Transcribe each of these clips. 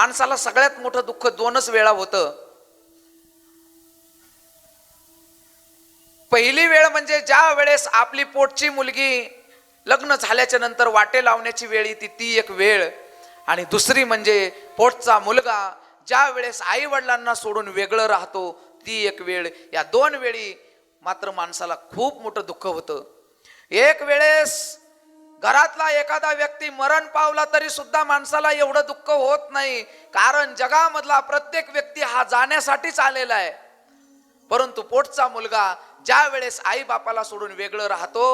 माणसाला सगळ्यात मोठं दुःख दोनच वेळा होतं. पहिली वेळ म्हणजे ज्या वेळेस आपली पोटची मुलगी लग्न झाल्याच्यानंतर वाटे लावण्याची वेळ येते ती एक वेळ. आणि दुसरी म्हणजे पोटचा मुलगा ज्या वेळेस आई वडिलांना सोडून वेगळं राहतो ती एक वेळ. या दोन वेळी मात्र माणसाला खूप मोठं दुःख होतं. एक वेळेस घरातला एखादा व्यक्ती मरण पावला तरी सुद्धा माणसाला एवढं दुःख होत नाही. कारण जगामधला प्रत्येक व्यक्ती हा जाण्यासाठीच आलेला आहे. परंतु पोटचा मुलगा ज्या वेळेस आई बापाला सोडून वेगळं राहतो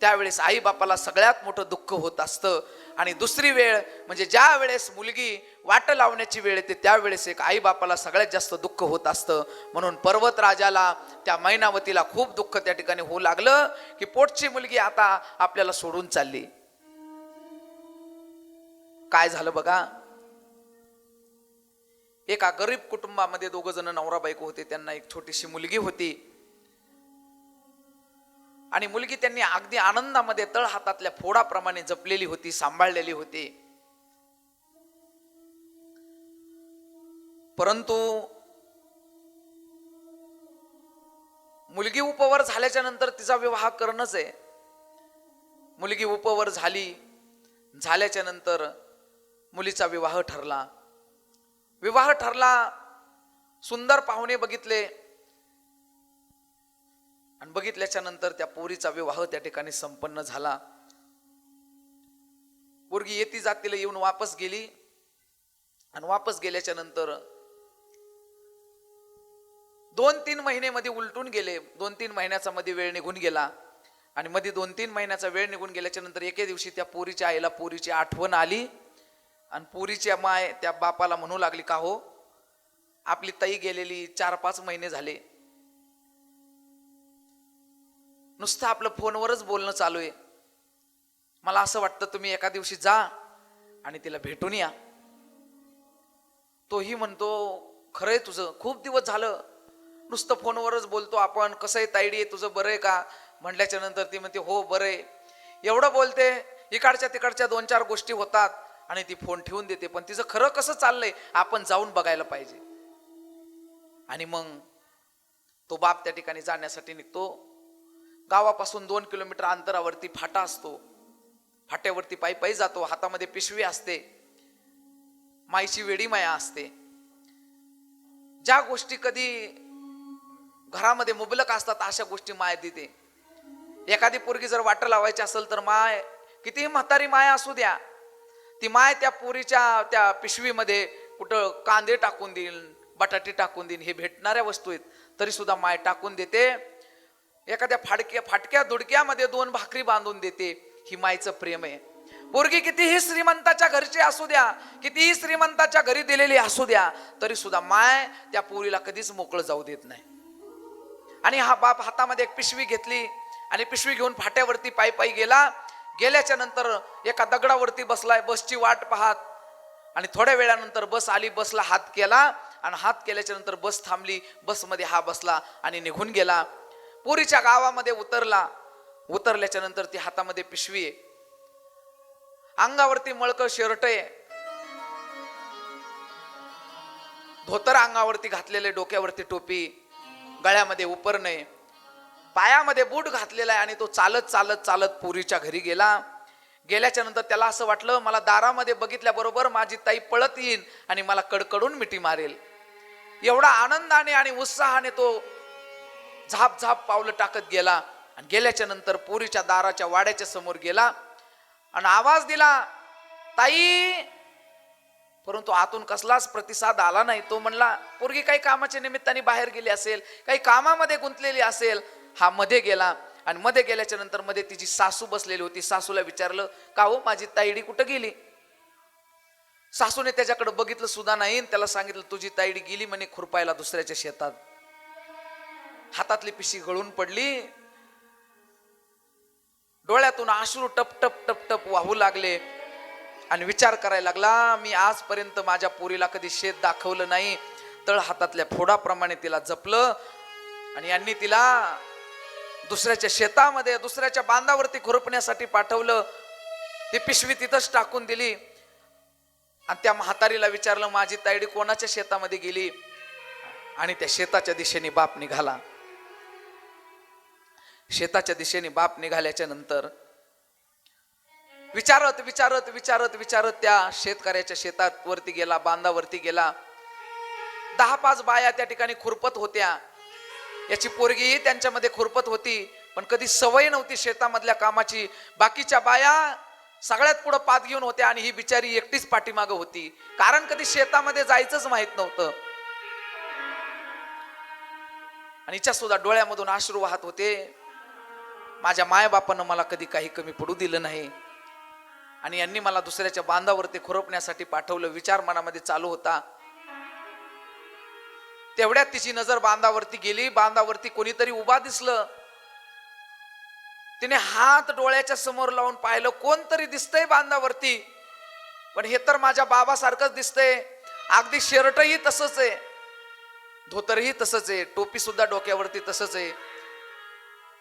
त्यावेळेस आई बापाला सगळ्यात मोठं दुःख होत असतं. आणि दुसरी वेळ म्हणजे ज्या वेळेस मुलगी वाट लावण्याची वेळ येते त्यावेळेस एक आई बापाला सगळ्यात जास्त दुःख होत असतं. म्हणून पर्वत राजाला त्या मैनावतीला खूप दुःख त्या ठिकाणी होऊ लागलं की पोटची मुलगी आता आपल्याला सोडून चालली. काय झालं बघा? एका गरीब कुटुंबामध्ये दोघ जण नवरा बायको होते त्यांना एक छोटीशी मुलगी होती. आणि मुलगी त्यांनी अगदी आनंदामध्ये तळ हातातल्या फोडाप्रमाणे जपलेली होती सांभाळलेली होती. परंतु मुलगी उपवर झाल्याच्यानंतर तिचा विवाह करणंच आहे. मुलगी उपवर झाली झाल्याच्यानंतर मुलीचा विवाह ठरला. विवाह ठरला सुंदर पाहुणे बघितले. आणि बघितल्याच्या नंतर त्या पोरीचा विवाह त्या ठिकाणी संपन्न झाला. पोरगी येती जातीला येऊन वापस गेली. आणि वापस गेल्याच्यानंतर दोन तीन महिने मध्ये उलटून गेले. दोन तीन महिन्याचा मध्ये वेळ निघून गेला. आणि मध्ये दोन तीन महिन्याचा वेळ निघून गेल्याच्यानंतर एके दिवशी त्या पोरीच्या आईला पोरीची आठवण आली. आणि पोरीच्या माय त्या बापाला म्हणू लागली का हो? आपली ताई गेलेली चार पाच महिने झाले. नुसतं आपलं फोनवरच बोलणं चालू आहे. मला असं वाटतं तुम्ही एका दिवशी जा आणि तिला भेटून या. तोही म्हणतो खरंय तुझं. खूप दिवस झालं. नुसतं फोनवरच बोलतो आपण. कसं आहे ताईडी आहे तुझं बरं आहे का? म्हटल्याच्या नंतर ती म्हणते हो बरं आहे एवढं बोलते. इकडच्या तिकडच्या दोन चार गोष्टी होतात आणि ती फोन ठेवून देते. पण तिचं खरं कसं चाललंय आपण जाऊन बघायला पाहिजे. आणि मग तो बाप त्या ठिकाणी जाण्यासाठी निघतो. गावापासून दोन किलोमीटर अंतरावरती फाटा असतो. फाट्यावरती पायी पायी जातो. हातामध्ये पिशवी असते. माईची वेडी माया असते. ज्या गोष्टी कधी घरामध्ये मुबलक असतात अशा गोष्टी माया देते. एखादी पोरगी जर वाट लावायची असेल तर माय कितीही म्हातारी माया असू द्या ती माय त्या पोरीच्या त्या पिशवीमध्ये कुठं कांदे टाकून देईल बटाटे टाकून देईल हे भेटणाऱ्या वस्तू आहेत तरी सुद्धा माय टाकून देते. एखाद्या फाडक्या फाटक्या दुडक्यामध्ये दोन भाकरी बांधून देते. ही मायचं प्रेम आहे. पोरगी कितीही श्रीमंताच्या घरची असू द्या कितीही श्रीमंताच्या घरी दिलेली असू द्या तरी सुद्धा माय त्या पोरीला कधीच मोकळं जाऊ देत नाही. आणि हा बाप हातामध्ये एक पिशवी घेतली आणि पिशवी घेऊन फाट्यावरती पायी पायी गेला. गेल्याच्यानंतर एका दगडावरती बसलाय बसची वाट पाहत. आणि थोड्या वेळानंतर बस आली बसला हात केला. आणि हात केल्याच्यानंतर बस थांबली बसमध्ये हा बसला आणि निघून गेला. पुरीच्या गावामध्ये उतरला. उतरल्याच्या नंतर ती हातामध्ये पिशवी आहे. अंगावरती मळक शर्ट आहे. धोतर अंगावरती घातलेले डोक्यावरती टोपी गळ्यामध्ये उपरणे. पायामध्ये बूट घातलेला आहे आणि तो चालत चालत चालत पुरीच्या घरी गेला. गेल्याच्यानंतर त्याला असं वाटलं मला दारामध्ये बघितल्याबरोबर माझी ताई पळत येईल आणि मला कडकडून मिठी मारेल. एवढा आनंदाने आणि उत्साहाने तो झाप झाप पावलं टाकत गेला आणि गेल्याच्यानंतर पोरीच्या दाराच्या वाड्याच्या समोर गेला आणि आवाज दिला ताई! परंतु आतून कसलाच प्रतिसाद आला नाही. तो म्हणला पोरगी काही कामाच्या निमित्ताने बाहेर गेली असेल काही कामामध्ये गुंतलेली असेल. हा मध्ये गेला आणि मध्ये गेल्याच्यानंतरमध्ये तिची सासू बसलेली होती. सासूला विचारलं का हो माझी ताईडी कुठं गेली? सासूने त्याच्याकडे बघितलं सुद्धा नाही आणि त्याला सांगितलं तुझी ताईडी गेली म्हणे खुरपायला दुसऱ्याच्या शेतात. हातातली पिशी गळून पडली. डोळ्यातून आश्रू टप टप टप टप वाहू लागले. आणि विचार करायला लागला मी आजपर्यंत माझ्या पोरीला कधी शेत दाखवलं नाही. तळ हातातल्या फोडाप्रमाणे तिला जपलं. आणि यांनी तिला दुसऱ्याच्या शेतामध्ये दुसऱ्याच्या बांधावरती खुरपण्यासाठी पाठवलं. ती पिशवी तिथंच टाकून दिली. आणि त्या म्हातारीला विचारलं माझी तायडी कोणाच्या शेतामध्ये गेली? आणि त्या शेताच्या दिशेने बाप निघाला. शेताच्या दिशेने बाप निघाल्याच्या नंतर विचारत विचारत विचारत विचारत त्या शेतकऱ्याच्या शेतात वरती गेला बांधावरती गेला. दहा पाच बाया त्या ठिकाणी खुरपत होत्या. याची पोरगीही त्यांच्यामध्ये खुरपत होती पण कधी सवय नव्हती शेतामधल्या कामाची. बाकीच्या बाया सगळ्यात पुढं पात घेऊन होत्या आणि ही बिचारी एकटीच पाठीमागं होती. कारण कधी शेतामध्ये जायचंच माहीत नव्हतं. आणि हिच्या सुद्धा डोळ्यामधून अश्रू वाहत होते. माझ्या मायबापानं मला कधी काही कमी पडू दिलं नाही. आणि यांनी मला दुसऱ्याच्या बांधावरती खुरपण्यासाठी पाठवलं विचार मनामध्ये चालू होता. तेवढ्यात तिची नजर बांधावरती गेली बांधावरती कोणीतरी उभा दिसलं. तिने हात डोळ्याच्या समोर लावून पाहिलं कोणतरी दिसतंय बांधावरती. पण हे तर माझ्या बाबासारखंच दिसतंय. अगदी शर्टही तसंच आहे. धोतरही तसंच आहे. टोपी सुद्धा डोक्यावरती तसंच आहे.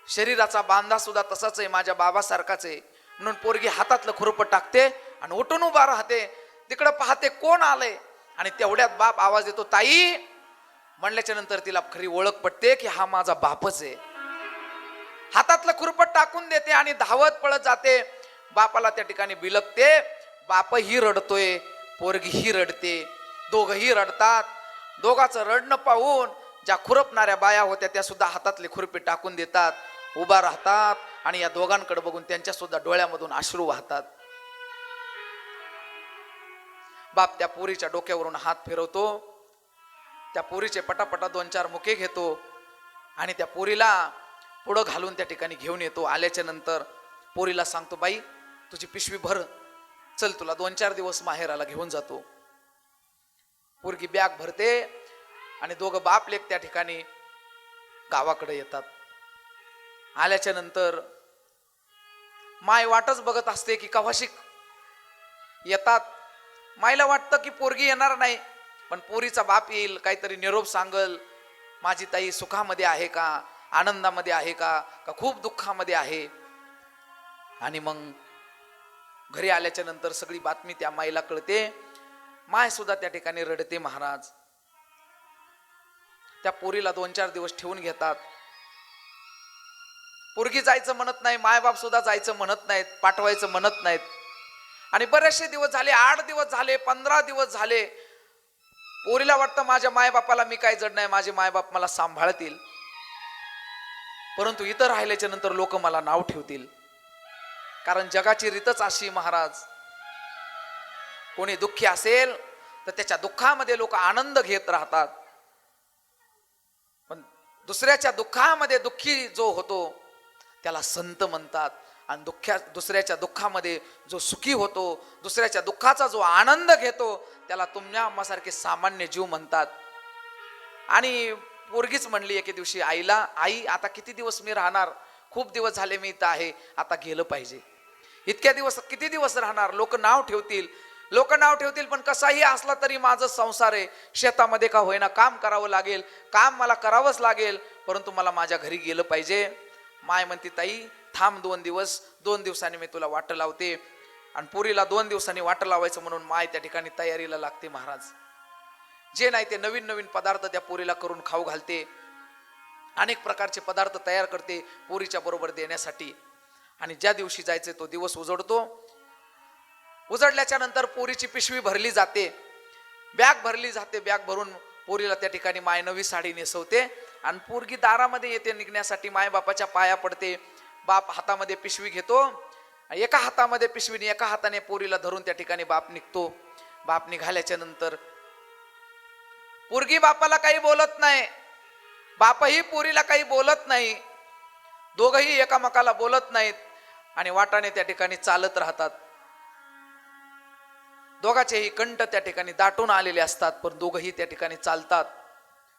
शरीराचा बांधा सुद्धा तसाच आहे माझ्या बाबासारखाच आहे. म्हणून पोरगी हातातलं खुरपं टाकते आणि उठून उभा राहते. तिकडं पाहते कोण आलंय. आणि तेवढ्यात बाप आवाज देतो ताई! म्हणल्याच्या नंतर तिला खरी ओळख पडते की हा माझा बापच आहे. हातातलं खुरपट टाकून देते आणि धावत पळत जाते. बापाला त्या ठिकाणी बिलकते बापही रडतोय पोरगीही रडते दोघही रडतात. दोघाचं रडणं पाहून ज्या खुरपणाऱ्या बाया होत्या त्या सुद्धा हातातले खुरपे टाकून देतात. उभा राहतात आणि या दोघांकडे बघून त्यांच्या सुद्धा डोळ्यामधून अश्रू वाहतात. बाप त्या पोरीच्या डोक्यावरून हात फिरवतो. त्या पोरीचे पटापटा दोन चार मुके घेतो आणि त्या पोरीला पुढं घालून त्या ठिकाणी घेऊन येतो. आल्याच्यानंतर पोरीला सांगतो बाई तुझी पिशवी भर. चल तुला दोन चार दिवस माहेराला घेऊन जातो. पोरगी बॅग भरते आणि दोघं बाप लेक त्या ठिकाणी गावाकडे येतात. आल्याच्यानंतर माय वाटच बघत असते की कवाशिक येतात. मायला वाटतं की पोरगी येणार नाही पण पोरीचा बाप येईल काहीतरी निरोप सांगल. माझी ताई सुखामध्ये आहे का? आनंदामध्ये आहे का? का खूप दुःखामध्ये आहे? आणि मग घरी आल्याच्यानंतर सगळी बातमी त्या माईला कळते. माय सुद्धा त्या ठिकाणी रडते महाराज. त्या पोरीला दोन चार दिवस ठेवून घेतात. पोरगी जायचं म्हणत नाही मायबाप सुद्धा जायचं म्हणत नाहीत पाठवायचं म्हणत नाहीत. आणि बरेचसे दिवस झाले आठ दिवस झाले पंधरा दिवस झाले. पोरीला वाटतं माझ्या मायबापाला मी काय जड नाही माझे मायबाप मला सांभाळतील. परंतु इथं राहिल्याच्या नंतर लोक मला नाव ठेवतील. कारण जगाची रीतच अशी महाराज. कोणी दुःखी असेल तर त्याच्या दुःखामध्ये लोक आनंद घेत राहतात. पण दुसऱ्याच्या दुःखामध्ये दुःखी जो होतो त्याला संत म्हणतात. आणि दुःख्या दुसऱ्याच्या दुःखामध्ये जो सुखी होतो दुसऱ्याच्या दुःखाचा जो आनंद घेतो त्याला तुमच्या आम्हासारखे सामान्य जीव म्हणतात. आणि पोरगीच म्हणली एके दिवशी आईला आई आता किती दिवस मी राहणार? खूप दिवस झाले मी इथं आहे आता गेलं पाहिजे. इतक्या दिवस किती दिवस राहणार? लोक नाव ठेवतील. लोक नाव ठेवतील पण कसाही असला तरी माझं संसार आहे. शेतामध्ये का होईना काम करावं लागेल? काम मला करावंच लागेल परंतु मला माझ्या घरी गेलं पाहिजे. माय म्हणते ताई थांब दोन दिवस दोन दिवसांनी मी तुला वाट लावते. आणि पुरीला दोन दिवसांनी वाट लावायचं म्हणून माय त्या ठिकाणी तयारीला लागते महाराज. जे नाही ते नवीन नवीन पदार्थ त्या पोरीला करून खाऊ घालते. अनेक प्रकारचे पदार्थ तयार करते पोरीच्या बरोबर देण्यासाठी. आणि ज्या दिवशी जायचे तो दिवस उजडतो. उजडल्याच्या नंतर पोरीची पिशवी भरली जाते. बॅग भरली जाते. बॅग भरून पोरीला त्या ठिकाणी माय नवी साडी नेसवते. आणि पोरगी दारामध्ये येते निघण्यासाठी मायबापाच्या पाया पडते. बाप हातामध्ये पिशवी घेतो. एका हातामध्ये पिशवीने एका हाताने पोरीला धरून त्या ठिकाणी बाप निघतो. बाप निघाल्याच्या नंतर पोरगी बापाला काही बोलत नाही. बापही पोरीला काही बोलत नाही. दोघही एकामेकाला बोलत नाहीत आणि वाटाने त्या ठिकाणी चालत राहतात. दोघाचेही कंठ त्या ठिकाणी दाटून आलेले असतात पण दोघही त्या ठिकाणी चालतात.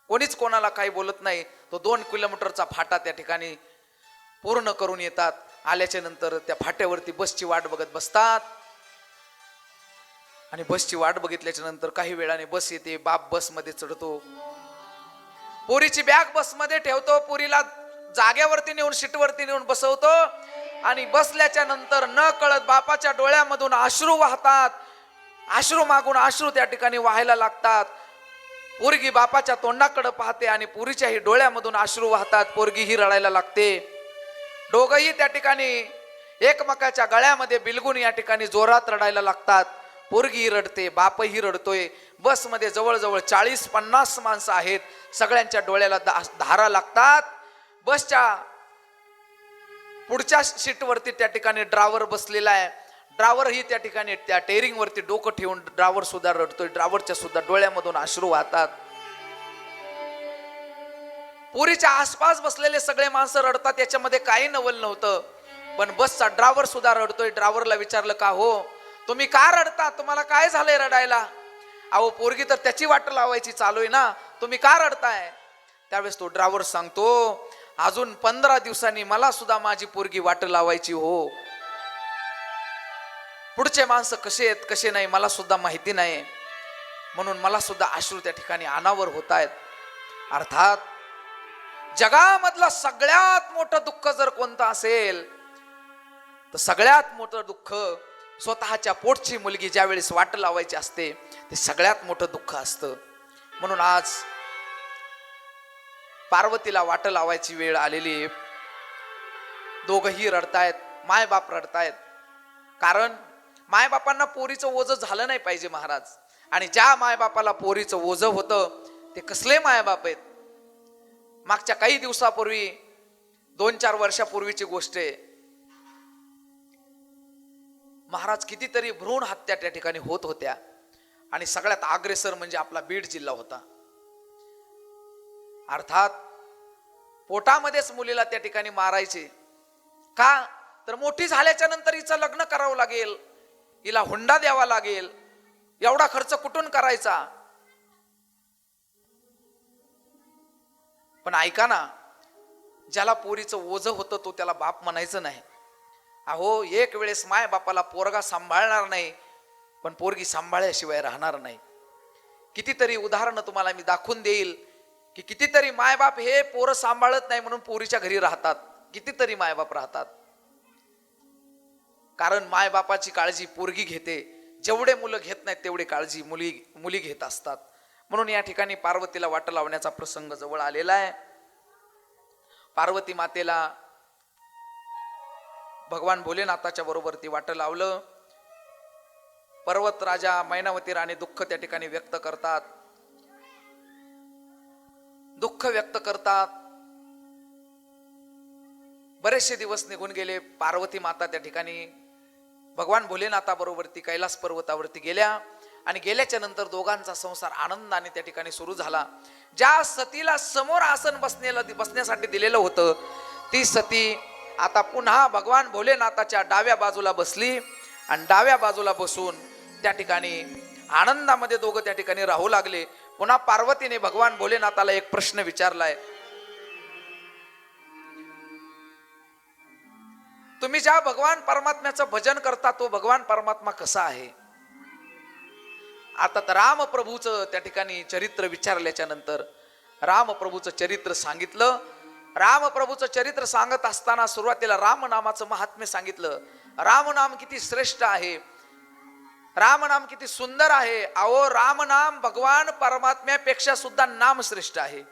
कोणीच कोणाला काही बोलत नाही. तो दोन किलोमीटरचा फाटा त्या ठिकाणी पूर्ण करून येतात. आल्याच्यानंतर त्या फाट्यावरती बसची वाट बघत बसतात. आणि बसची वाट बघितल्याच्या नंतर काही वेळाने बस येते. बाप बसमध्ये चढतो. पोरीची बॅग बसमध्ये ठेवतो. पोरीला जाग्यावरती नेऊन सीटवरती नेऊन बसवतो. आणि बसल्याच्या नंतर न कळत बापाच्या डोळ्यामधून अश्रू वाहतात. अश्रू मागून अश्रू त्या ठिकाणी व्हायला लागतात. पोरगी बापाच्या तोंडाकडे पाहते आणि पुरीच्याही डोळ्यामधून अश्रू वाहतात. पोरगीही रडायला लागते. दोघही त्या ठिकाणी एकमेकाच्या गळ्यामध्ये बिलगून या ठिकाणी जोरात रडायला लागतात. पोरगी रडते बापही रडतोय. बसमध्ये जवळजवळ चाळीस पन्नास माणसं आहेत. सगळ्यांच्या डोळ्याला दा- धारा लागतात. बसच्या पुढच्या सीटवरती त्या ठिकाणी ड्रायव्हर बसलेला आहे. ड्रावरही त्या ठिकाणी त्या टेरिंगवरती डोकं ठेवून ड्रावर सुद्धा रडतोय. ड्रावरच्या सुद्धा डोळ्यामधून अश्रू वाहतात. पुरीच्या आसपास बसलेले सगळे माणसं रडतात याच्यामध्ये काही नवल नव्हतं. पण बसचा ड्रावर सुद्धा रडतोय. ड्रावरला विचारलं का हो तुम्ही का रडता? तुम्हाला काय झालंय रडायला? अहो पोरगी तर त्याची वाट लावायची चालू आहे ना. तुम्ही का रडताय? त्यावेळेस तो ड्रायव्हर सांगतो अजून पंधरा दिवसांनी मला सुद्धा माझी पोरगी वाट लावायची हो. पुढचे माणसं कसे आहेत कसे नाही मला सुद्धा माहिती नाही. म्हणून मला सुद्धा अश्रू त्या ठिकाणी अनावर होत आहेत. अर्थात जगामधलं सगळ्यात मोठं दुःख जर कोणतं असेल तर सगळ्यात मोठं दुःख स्वतःच्या पोटची मुलगी ज्यावेळेस वाट लावायची असते ते सगळ्यात मोठं दुःख असतं. म्हणून आज पार्वतीला वाट लावायची वेळ आलेली आहे. दोघही रडतायत मायबाप रडतायत. कारण मायबापांना पोरीचं ओझं झालं नाही पाहिजे महाराज. आणि ज्या मायबापाला पोरीचं ओझं होतं ते कसले मायबाप आहेत? मागच्या काही दिवसापूर्वी दोन चार वर्षापूर्वीची गोष्ट आहे. महाराज कितीतरी भ्रूण हत्या त्या ठिकाणी होत होत्या. आणि सगळ्यात अग्रेसर म्हणजे आपला बीड जिल्हा होता. अर्थात पोटामध्येच मुलीला त्या ठिकाणी मारायचे. का? तर मोठी झाल्याच्यानंतर हिचं लग्न करावं लागेल. हिला हुंडा द्यावा लागेल. एवढा खर्च कुठून करायचा? पण ऐका ना ज्याला पोरीचं ओझ होतं तो त्याला बाप म्हणायचं नाही. अहो एक वेळेस माय बापाला पोरगा सांभाळणार नाही पण पोरगी सांभाळल्याशिवाय राहणार नाही. कितीतरी उदाहरणं तुम्हाला मी दाखवून देईल की कितीतरी मायबाप हे पोरं सांभाळत नाही म्हणून पोरीच्या घरी राहतात. कितीतरी मायबाप राहतात. कारण मायबापाची काळजी पोरगी घेते. जेवढे मुलं घेत नाहीत तेवढे काळजी मुली मुली घेत असतात. म्हणून या ठिकाणी पार्वतीला वाट लावण्याचा प्रसंग जवळ आलेला आहे. पार्वती मातेला भगवान भोलेनाथाच्या बरोबर ती वाट लावलं. पर्वत राजा मैनावती राणी दुःख त्या ठिकाणी व्यक्त करतात. दुःख व्यक्त करतात. बरेचसे दिवस निघून गेले. पार्वती माता त्या ठिकाणी भगवान भोलेनाथाबरोबर ती कैलास पर्वतावरती गेल्या आणि गेल्याच्यानंतर दोघांचा संसार आनंदाने त्या ठिकाणी सुरू झाला. ज्या सतीला समोर आसन बसण्याला बसण्यासाठी दिलेलं होतं ती सती आता पुन्हा भगवान भोलेनाथाच्या डाव्या बाजूला बसली आणि डाव्या बाजूला बसून त्या ठिकाणी आनंदामध्ये दोघं त्या ठिकाणी राहू लागले. पुन्हा पार्वतीने भगवान भोलेनाथाला एक प्रश्न विचारलाय तुम्ही ज्या भगवान परमात्म्याचं भजन करता तो भगवान परमात्मा कसा आहे? आता तर रामप्रभूचं त्या ठिकाणी चरित्र विचारल्याच्या नंतर रामप्रभूचं चरित्र सांगितलं. रामप्रभूचं चरित्र सांगत असताना सुरुवातीला रामनामाचं महात्म्य सांगितलं. रामनाम किती श्रेष्ठ आहे. रामनाम किती सुंदर आहे. अहो रामनाम भगवान परमात्म्यापेक्षा सुद्धा नाम श्रेष्ठ आहे.